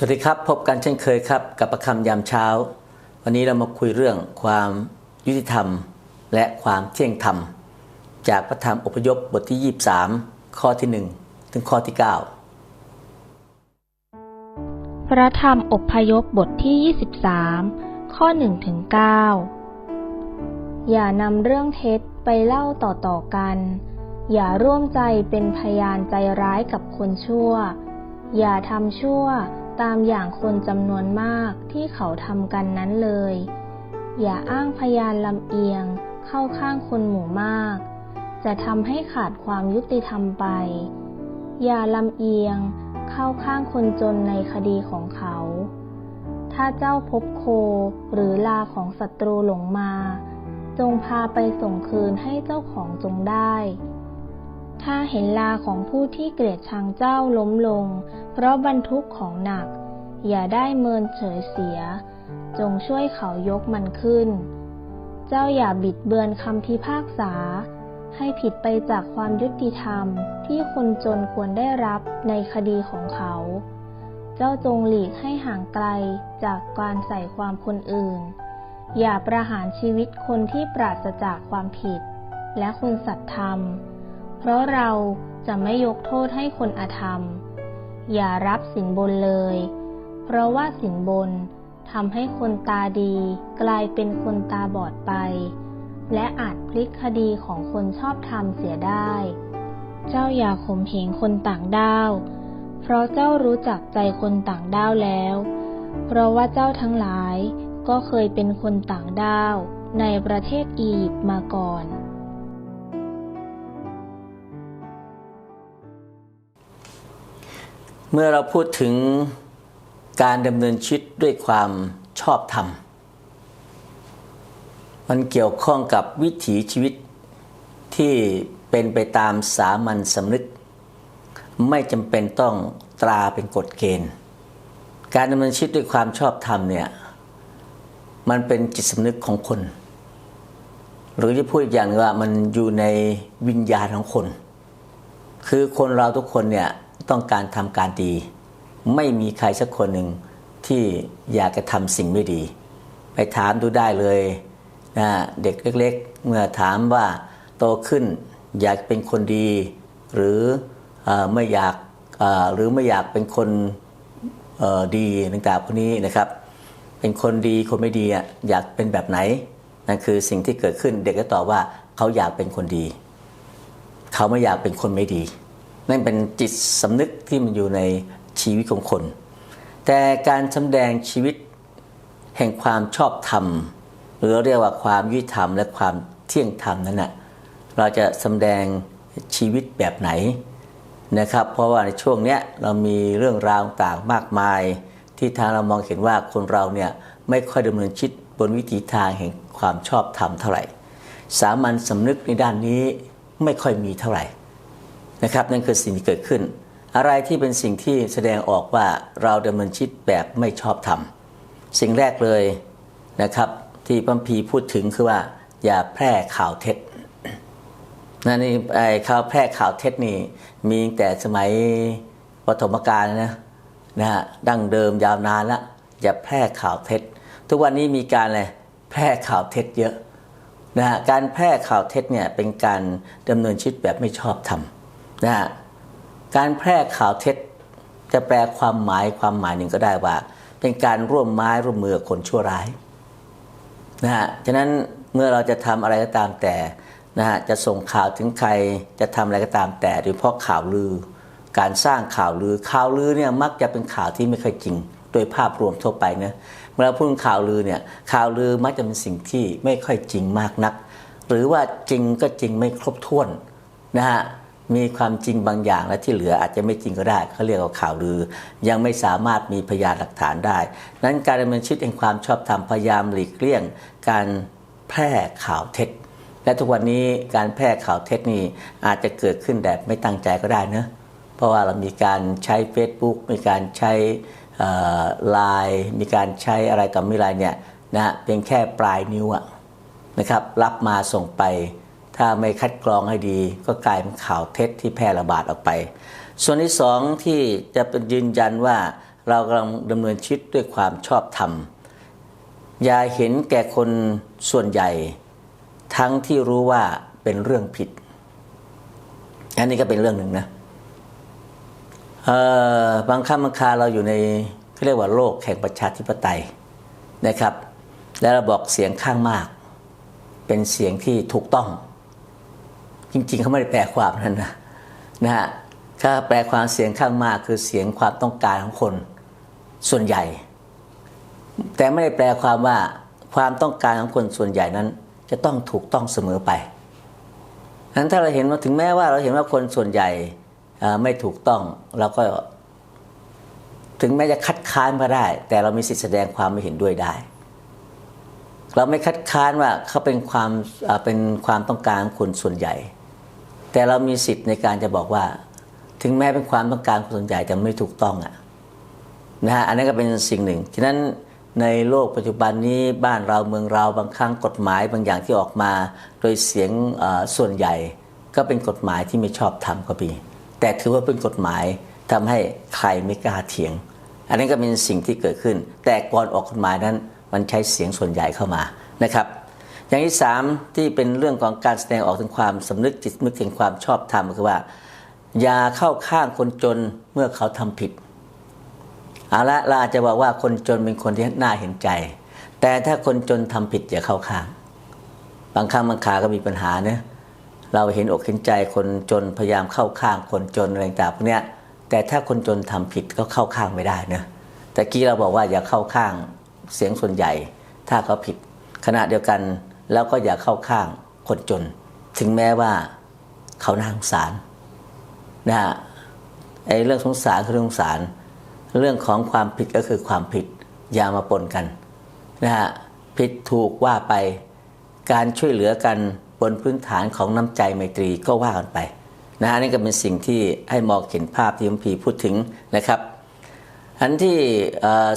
สวัสดีครับ พบกันเช่นเคยครับ กับประคำยามเช้า วันนี้เรามาคุยเรื่องความยุติธรรม และความเที่ยงธรรม จากพระธรรมอพยพบทที่ 23 ข้อที่ 1 ถึงข้อที่ 9 พระธรรมอพยพบทที่ 23 ข้อ1ถึง9อย่านำเรื่องเท็จไปเล่าต่อๆกัน อย่าร่วมใจเป็นพยานใจร้ายกับคนชั่ว อย่าทำชั่ว ตามอย่างคนจำนวนมากที่เขาทำกันนั้นเลย อย่าอ้างพยานลำเอียงเข้าข้างคนหมู่มาก จะทำให้ขาดความยุติธรรมไป อย่าลำเอียงเข้าข้างคนจนในคดีของเขา ถ้าเจ้าพบโคหรือลาของศัตรูหลงมา จงพาไปส่งคืนให้เจ้าของจงได้ ถ้าเห็นลาของผู้ที่เกลียดชังเจ้าล้มลง เพราะบรรทุกของหนัก อย่าได้เมินเฉยเสีย จงช่วยเขายกมันขึ้น เจ้าอย่าบิดเบือนคำพิพากษา ให้ผิดไปจากความยุติธรรมที่คนจนควรได้รับในคดีของเขา เจ้าจงหลีกให้ห่างไกลจากการใส่ความคนอื่น อย่าประหารชีวิตคนที่ปราศจากความผิด และคนสัตย์ธรรม เพราะเราจะไม่ยกโทษให้คนอธรรม อย่ารับสินบนเลย เพราะว่าสินบนทำให้คนตาดีกลายเป็นคนตาบอดไป และอาจพลิกคดีของคนชอบธรรมเสียได้ เจ้าอย่าข่มเหงคนต่างด้าว เพราะเจ้ารู้จักใจคนต่างด้าวแล้ว เพราะว่าเจ้าทั้งหลายก็เคยเป็นคนต่างด้าวในประเทศอียิปต์มาก่อน เมื่อเราพูดถึงการดำเนินชีวิตด้วยความชอบธรรม มันเกี่ยวข้องกับวิถีชีวิตที่เป็นไปตามสามัญสำนึก ไม่จำเป็นต้องตราเป็นกฎเกณฑ์ การดำเนินชีวิตด้วยความชอบธรรมเนี่ย มันเป็นจิตสำนึกของคน หรือจะพูดอีกอย่างว่ามันอยู่ในวิญญาณของคน คือคนเราทุกคนเนี่ย ต้องการทำการดี ไม่มีใครสักคนหนึ่งที่อยากจะทำสิ่งไม่ดี ไปถามดูได้เลยนะเด็กเล็ก ๆ เมื่อถามว่าโตขึ้นอยากเป็นคนดี หรืออไม่อยากหรือไม่อยากเป็นคนดีต่างๆพวกนี้นะครับ เป็นคนดีคนไม่ดีอยากเป็นแบบไหนนั่นคือสิ่งที่เกิดขึ้นเด็กก็ตอบว่าเขาอยากเป็นคนดี เขาไม่อยากเป็นคนไม่ดี นั่นเป็นจิตสำนึกที่มันอยู่ในชีวิตของคน แต่การสำแดงชีวิตแห่งความชอบธรรม หรือเรียกว่าความยุติธรรมและความเที่ยงธรรมนั้นนะเราจะสำแดงชีวิตแบบไหนนะครับ เพราะว่าในช่วงเนี้ยเรามีเรื่องราวต่างมากมาย ที่ทางเรามองเห็นว่าคนเราเนี่ยไม่ค่อยดำเนินชีวิตบนวิถีทางแห่งความชอบธรรมเท่าไหร่ สามัญสำนึกในด้านนี้ไม่ค่อยมีเท่าไหร่ นะครับนั่นคือสิ่งที่เกิดขึ้น อะไรที่เป็นสิ่งที่แสดงออกว่าเราดำเนินชีวิตแบบไม่ชอบธรรมสิ่งแรกเลยนะครับที่พัมพีพูดถึงคือว่า อย่าแพร่ข่าวเท็จนั่นนี่ไอ้ข่าวแพร่ข่าวเท็จนี่มีแต่สมัยปฐมกาลนะนะฮะดั้งเดิมยาวนานละอย่าแพร่ข่าวเท็จ ทุกวันนี้มีการอะไรแพร่ข่าวเท็จเยอะนะฮะการแพร่ข่าวเท็จเนี่ยเป็นการดำเนินชีวิตแบบไม่ชอบธรรม นะฮะการแพร่ข่าวเท็จจะแปลความหมายความหมายหนึ่งก็ได้ว่า เป็นการร่วมไม้ร่วมมือคนชั่วร้ายนะฮะฉะนั้นเมื่อเราจะทำอะไรก็ตามแต่นะฮะจะส่งข่าวถึงใครจะทำอะไรก็ตามแต่โดยเฉพาะข่าวลือ การสร้างข่าวลือข่าวลือเนี่ยมักจะเป็นข่าวที่ไม่ค่อยจริง โดยภาพรวมทั่วไปนะเมื่อเราพูดถึงข่าวลือเนี่ยข่าวลือมักจะเป็นสิ่งที่ไม่ค่อยจริงมากนัก หรือว่าจริงก็จริงไม่ครบถ้วนนะฮะ มีความจริงบางอย่างและที่เหลืออาจจะไม่จริงก็ได้เขาเรียกว่าข่าวลือ ยังไม่สามารถมีพยานหลักฐานได้ นั้นการดำเนินชีวิตแห่งความชอบธรรมพยายามหลีกเลี่ยง การแพร่ข่าวเท็จ และทุกวันนี้การแพร่ข่าวเท็จนี่อาจจะเกิดขึ้นแบบไม่ตั้งใจก็ได้เนะเพราะว่าเรามีการใช้ Facebook มีการใช้ไลน์มีการใช้อะไรต่อม่อะไรเนี่ยนะเป็นแค่ปลายนิ้วะนะครับรับมาส่งไป ถ้าไม่คัดกรองให้ดี ก็กลายเป็นข่าวเท็จที่แพร่ระบาดออกไป ส่วนที่สองที่จะเป็นยืนยันว่าเรากำลังดำเนินชีวิตด้วยความชอบธรรม อย่าเห็นแก่คนส่วนใหญ่ ทั้งที่รู้ว่าเป็นเรื่องผิด อันนี้ก็เป็นเรื่องหนึ่งนะเอ่อบางครั้งบางคาเราอยู่ในเขาเรียกว่าโลกแห่งประชาธิปไตยนะครับ แล้วเราบอกเสียงข้างมาก เป็นเสียงที่ถูกต้อง จริง ๆเขาไม่ได้แปลความนั้นนะนะฮะถ้าแปลความเสียงข้างมากคือเสียงความต้องการของคนส่วนใหญ่ แต่ไม่ได้แปลความว่าความต้องการของคนส่วนใหญ่นั้น จะต้องถูกต้องเสมอไปนั้นถ้าเราเห็นว่าถึงแม้ว่าเราเห็นว่าคนส่วนใหญ่ไม่ถูกต้องเราก็ ถึงแม้จะคัดค้านมาได้ แต่เรามีสิทธิแสดงความไม่เห็นด้วยได้ เราไม่คัดค้านว่าเขาเป็นความเอ่อเป็นความต้องการของคนส่วนใหญ่ แต่เรามีสิทธิ์ในการจะบอกว่า ถึงแม้เป็นความต้องการของคนส่วนใหญ่แต่ไม่ถูกต้องอะนะฮะอันนั้นก็เป็นสิ่งหนึ่งฉะนั้นในโลกปัจจุบันนี้บ้านเราเมืองเราบางครั้งกฎหมายบางอย่างที่ออกมา โดยเสียงส่วนใหญ่ ก็เป็นกฎหมายที่ไม่ชอบทำก็มีแต่ถือว่าเป็นกฎหมายทำให้ใครไม่กล้าเถียง อันนั้นก็เป็นสิ่งที่เกิดขึ้น แต่ก่อนออกกฎหมายนั้นมันใช้เสียงส่วนใหญ่เข้ามานะครับ อย่างที่สามที่เป็นเรื่องของการแสดงออกถึงความสำนึกจิตสำนึกถึงความชอบธรรมคือว่า อย่าเข้าข้างคนจนเมื่อเขาทำผิดเอาละเราอาจจะบอกว่าคนจนเป็นคนที่น่าเห็นใจ แต่ถ้าคนจนทำผิดอย่าเข้าข้าง บางครั้งบางคราก็มีปัญหาเนะเราเห็นอกเห็นใจคนจนพยายามเข้าข้างคนจนอะไรต่างพวกเนี้ยแต่ถ้าคนจนทำผิดก็เข้าข้างไม่ได้นะแต่กี้เราบอกว่าอย่าเข้าข้างเสียงส่วนใหญ่ ถ้าเขาผิดขณะเดียวกัน แล้วก็อย่าเข้าข้างคนจน ถึงแม้ว่าเขาน่าสงสารนะฮะไอ้เรื่องสงสารคือเรื่องสงสาร เรื่องของความผิดก็คือความผิดอย่ามาปนกันนะฮะผิดถูกว่าไปการช่วยเหลือกันบนพื้นฐานของน้ำใจไมตรีก็ว่ากันไปนะฮะนี่ก็เป็นสิ่งที่ให้มองเห็นภาพที่ยมพีพูดถึงนะครับ อันที่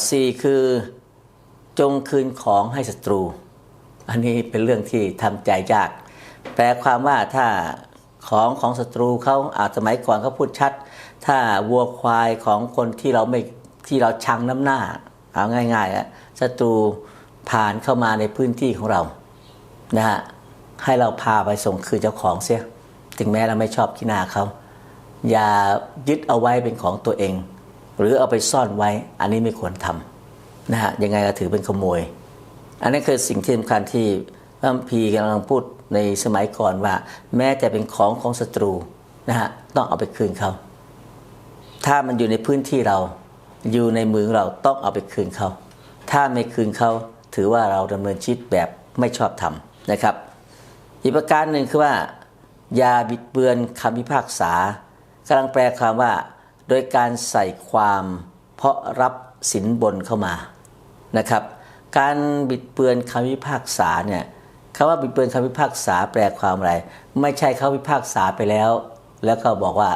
สี่คือจงคืนของให้ศัตรู อันนี้เป็นเรื่องที่ทำใจยาก แปลความว่าถ้าของของศัตรูเขาอาสมัยก่อนเขาพูดชัด ถ้าวัวควายของคนที่เราไม่ที่เราชังน้ำหน้า เอาง่ายๆอะศัตรูผ่านเข้ามาในพื้นที่ของเรานะฮะให้เราพาไปส่งคืนเจ้าของเสียถึงแม้เราไม่ชอบขี้หน้าเขาอย่ายึดเอาไว้เป็นของตัวเอง หรือเอาไปซ่อนไว้อันนี้ไม่ควรทำนะฮะยังไงก็ถือเป็นขโมย อันนี้คือสิ่งที่สำคัญที่พระคัมภีร์กำลังพูดในสมัยก่อนว่า แม้แต่เป็นของของศัตรูนะฮะต้องเอาไปคืนเขา ถ้ามันอยู่ในพื้นที่เราอยู่ในมือเราต้องเอาไปคืนเขา ถ้าไม่คืนเขาถือว่าเราดำเนินชีวิตแบบไม่ชอบธรรมนะครับ อีกประการหนึ่งคือว่าอย่าบิดเบือนคำพิพากษากำลังแปลความว่า โดยการใส่ความเพราะรับสินบนเข้ามานะครับ การบิดเบือนคำพิพากษาเนี่ยคำว่าบิดเบือนคำพิพากษาแปลความอะไร ไม่ใช่เขาพิพากษาไปแล้ว แล้วก็บอกว่า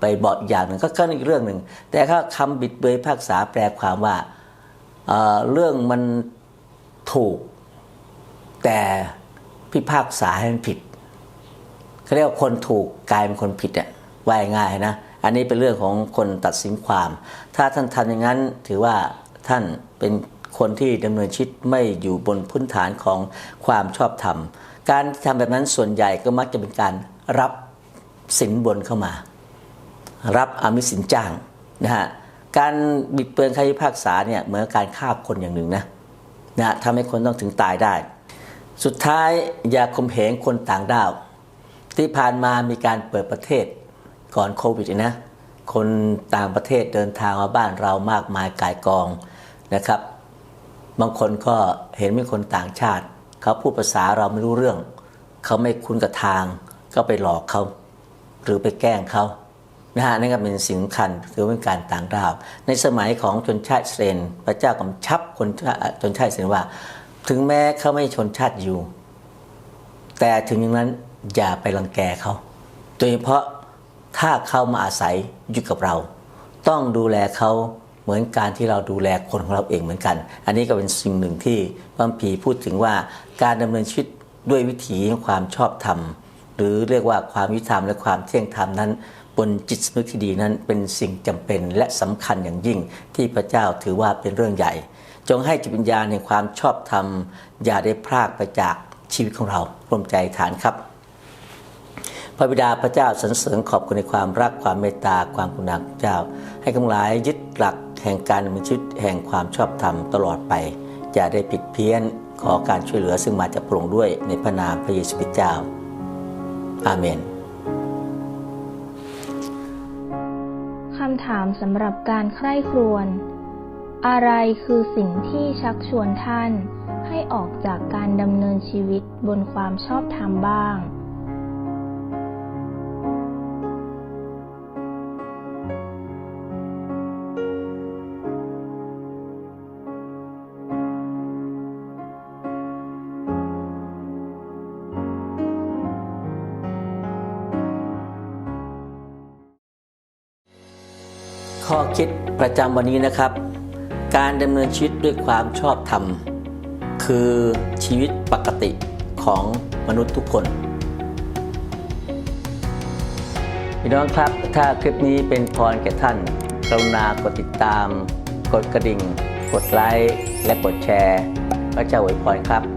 ไปบอกอย่างหนึ่งก็ก็อีกเรื่องหนึ่งแต่ถ้าคำบิดเบือนพิพากษาแปลความว่าเเรื่องมันถูก แต่พิพากษาให้มันผิดเขาเรียกว่าคนถูกกลายเป็นคนผิดเนี่ยว่าง่ายนะอันนี้เป็นเรื่องของคนตัดสินความ ถ้าท่านทำอย่างนั้นถือว่าท่านเป็น คนที่ดำเนินชีวิตไม่อยู่บนพื้นฐานของความชอบธรรม การทำแบบนั้นส่วนใหญ่ก็มักจะเป็นการรับสินบนเข้ามา รับอามิสสินจ้างนะฮะการบิดเบือนคำพิพากษาเนี่ยเหมือนการฆ่าคนอย่างหนึ่งนะนะทำให้คนต้องถึงตายได้ สุดท้ายอย่าข่มเหงคนต่างด้าว ที่ผ่านมามีการเปิดประเทศก่อนโควิดนะคนต่างประเทศเดินทางมาบ้านเรามากมายกายกองนะครับ บางคนก็เห็นเป็นคนต่างชาติ เขาพูดภาษาเราไม่รู้เรื่อง เขาไม่คุ้นกับทาง ก็ไปหลอกเขา หรือไปแกล้งเขานะฮะนั่นก็เป็นสิ่งสำคัญถือเป็นการต่างดาว ในสมัยของชนชาติเซน พระเจ้ากำชับคนชาชนชาติเซนว่า ถึงแม้เขาไม่ชนชาติอยู่ แต่ถึงอย่างนั้นอย่าไปรังแกเขา โดยเฉพาะถ้าเขามาอาศัยอยู่กับเรา ต้องดูแลเขา เหมือนการที่เราดูแลคนของเราเองเหมือนกัน อันนี้ก็เป็นสิ่งหนึ่งที่พระคัมภีพูดถึงว่าการดำเนินชีวิตด้วยวิถีความชอบธรรม หรือเรียกว่าความยุติธรรมและความเที่ยงธรรมนั้น บนจิตสำนึกที่ดีนั้นเป็นสิ่งจำเป็นและสำคัญอย่างยิ่ง ที่พระเจ้าถือว่าเป็นเรื่องใหญ่ จงให้จิตวิญญาณแห่งความชอบธรรม อย่าได้พรากไปจากชีวิตของเราร่วมใจฐานครับพระบิดาพระเจ้าสรรเสริญขอบคุณในความรักความเมตตาความกรุณาของเจ้า ให้ทั้งหลายยึดหลัก แห่งการดำเนินชีวิตแห่งความชอบธรรมตลอดไปอย่าได้ผิดเพี้ยนขอการช่วยเหลือซึ่งมาจากพระองค์ด้วยในพระนามพระเยซูคริสต์เจ้า อาเมนคำถามสำหรับการใคร่ครวญอะไรคือสิ่งที่ชักชวนท่าน ให้ออกจากการดำเนินชีวิตบนความชอบธรรมบ้าง ข้อคิดประจำวันนี้นะครับ การดำเนินชีวิตด้วยความชอบธรรม คือชีวิตปกติของมนุษย์ทุกคนพี่น้องครับ ถ้าคลิปนี้เป็นพรแก่ท่าน กรุณากดติดตาม กดกระดิ่ง กดไลค์ และกดแชร์พระเจ้าอวยพรครับ